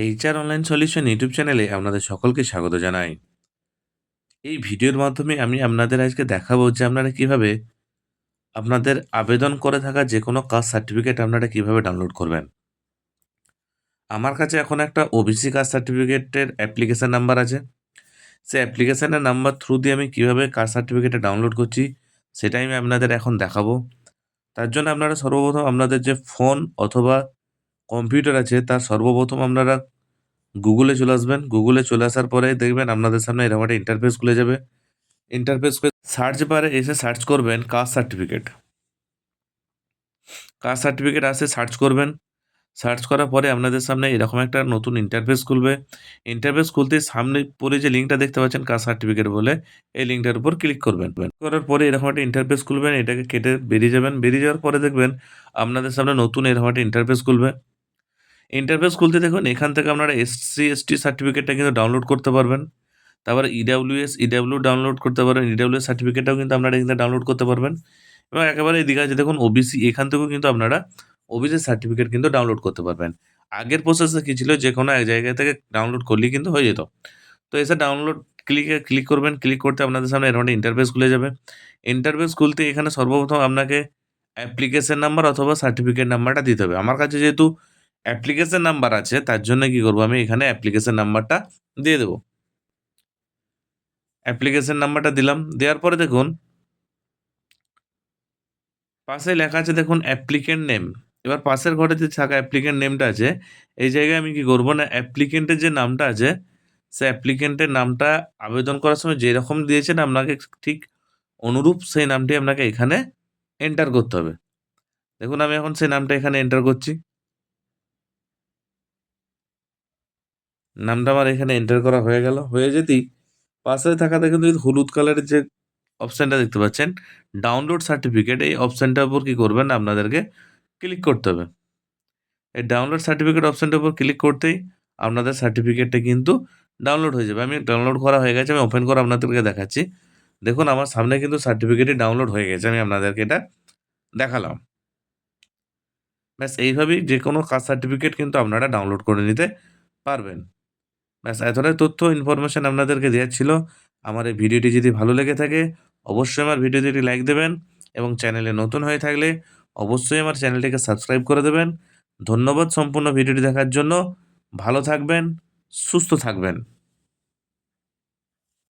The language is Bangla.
এইচআর অনলাইন সলিউশন ইউটিউব চ্যানেলে আপনাদের সকলকে স্বাগত জানাই। এই ভিডিওর মাধ্যমে আমি আপনাদের আজকে দেখাবো যে আপনারা কীভাবে আপনাদের আবেদন করে থাকা যে কোনো কাস্ট সার্টিফিকেট আপনারা কীভাবে ডাউনলোড করবেন। আমার কাছে এখন একটা ওবিসি কাস্ট সার্টিফিকেটের অ্যাপ্লিকেশান নাম্বার আছে। সেই অ্যাপ্লিকেশানের নাম্বার থ্রু দিয়ে আমি কীভাবে কাস্ট সার্টিফিকেটটা ডাউনলোড করছি সেটাই আমি আপনাদের এখন দেখাবো। তার জন্য আপনারা সর্বপ্রথম আপনাদের যে ফোন অথবা কম্পিউটার আছে, তার সর্বপ্রথম আপনারা গুগলে চলে আসবেন। গুগলে চলে আসার পরে দেখবেন আপনাদের সামনে এরকম একটা ইন্টারফেস খুলে যাবে। ইন্টারফেস সার্চ বারে এসে সার্চ করবেন কাস্ট সার্টিফিকেট কাস্ট সার্টিফিকেট আসে সার্চ করবেন। সার্চ করার পরে আপনাদের সামনে এরকম একটা নতুন ইন্টারফেস খুলবে। ইন্টারফেস খুলতে সামনে পরে যে লিঙ্কটা দেখতে পাচ্ছেন কাস্ট সার্টিফিকেট বলে, এই লিঙ্কটার উপর ক্লিক করবেন। করার পরে এরকম একটা ইন্টারফেস খুলবেন, এটাকে কেটে বেরিয়ে যাবেন। বেরিয়ে যাওয়ার পরে দেখবেন আপনাদের সামনে নতুন এরকম একটা ইন্টারফেস খুলবে। ইন্টারফেস খুলতে দেখুন, এখান থেকে আপনারা এসসি এসটি সার্টিফিকেটটা কিন্তু ডাউনলোড করতে পারবেন। তারপরে ইডাব্লিউএস ইডাব্লিউ ডাউনলোড করতে পারবেন ইডাব্লিউএস সার্টিফিকেটটাও কিন্তু আপনারা এখানে ডাউনলোড করতে পারবেন। এবং একেবারে এদিকে আছে, দেখুন ওবিসি এখান থেকেও কিন্তু আপনারা ওবিসি সার্টিফিকেট কিন্তু ডাউনলোড করতে পারবেন। আগের প্রসেসে কী ছিল? যে কোনো এক জায়গা থেকে ডাউনলোড করলেই কিন্তু হয়ে যেত। তো এসে ডাউনলোড ক্লিকে ক্লিক করবেন ক্লিক করতে আপনাদের সামনে এরকম ইন্টারফেস খুলে যাবে। ইন্টারফেস খুলতে এখানে সর্বপ্রথম আপনাকে অ্যাপ্লিকেশন নাম্বার অথবা সার্টিফিকেট নাম্বারটা দিতে হবে। আমার কাছে যেহেতু অ্যাপ্লিকেশন নাম্বার আছে, তার জন্য কি করব আমি এখানে অ্যাপ্লিকেশন নাম্বারটা দিয়ে দেবো। অ্যাপ্লিকেশন নাম্বারটা দিলাম, দেওয়ার পরে দেখুন, পাশে লেখা আছে দেখুন অ্যাপ্লিকেন্ট নেম এবার পাশের ঘরে যে থাকা অ্যাপ্লিকেন্ট নেমটা আছে, এই জায়গায় আমি কি করব না অ্যাপ্লিকেন্টের যে নামটা আছে, সে অ্যাপ্লিকেন্টের নামটা আবেদন করার সময় যেরকম দিয়েছেন আপনাকে ঠিক অনুরূপ সেই নামটি আপনাকে এখানে এন্টার করতে হবে। দেখুন আমি এখন সেই নামটা এখানে এন্টার করছি। নামটা আমার এখানে এন্টার করা হয়ে গেল। হয়ে যেতেই পাশে থাকা দেখুন যদি হলুদ কালারের যে অপশানটা দেখতে পাচ্ছেন ডাউনলোড সার্টিফিকেট এই অপশানটার উপর কী করবেন আপনাদেরকে ক্লিক করতে হবে। এই ডাউনলোড সার্টিফিকেট অপশানটার উপর ক্লিক করতেই আপনাদের সার্টিফিকেটটা কিন্তু ডাউনলোড হয়ে যাবে। আমি ডাউনলোড করা হয়ে গেছে, আমি ওপেন করে আপনাদেরকে দেখাচ্ছি। দেখুন, আমার সামনে কিন্তু সার্টিফিকেটই ডাউনলোড হয়ে গেছে, আমি আপনাদেরকে এটা দেখালাম। ব্যাস, এইভাবেই যে কোনো কাস্ট সার্টিফিকেট কিন্তু আপনারা ডাউনলোড করে নিতে পারবেন। ব্যাস, এতটাই তথ্য ইনফরমেশান আপনাদেরকে দেওয়ার ছিল। আমার এই ভিডিওটি যদি ভালো লেগে থাকে, অবশ্যই আমার ভিডিওটি একটি লাইক দেবেন এবং চ্যানেলে নতুন হয়ে থাকলে অবশ্যই আমার চ্যানেলটিকে সাবস্ক্রাইব করে দেবেন। ধন্যবাদ সম্পূর্ণ ভিডিওটি দেখার জন্য। ভালো থাকবেন, সুস্থ থাকবেন।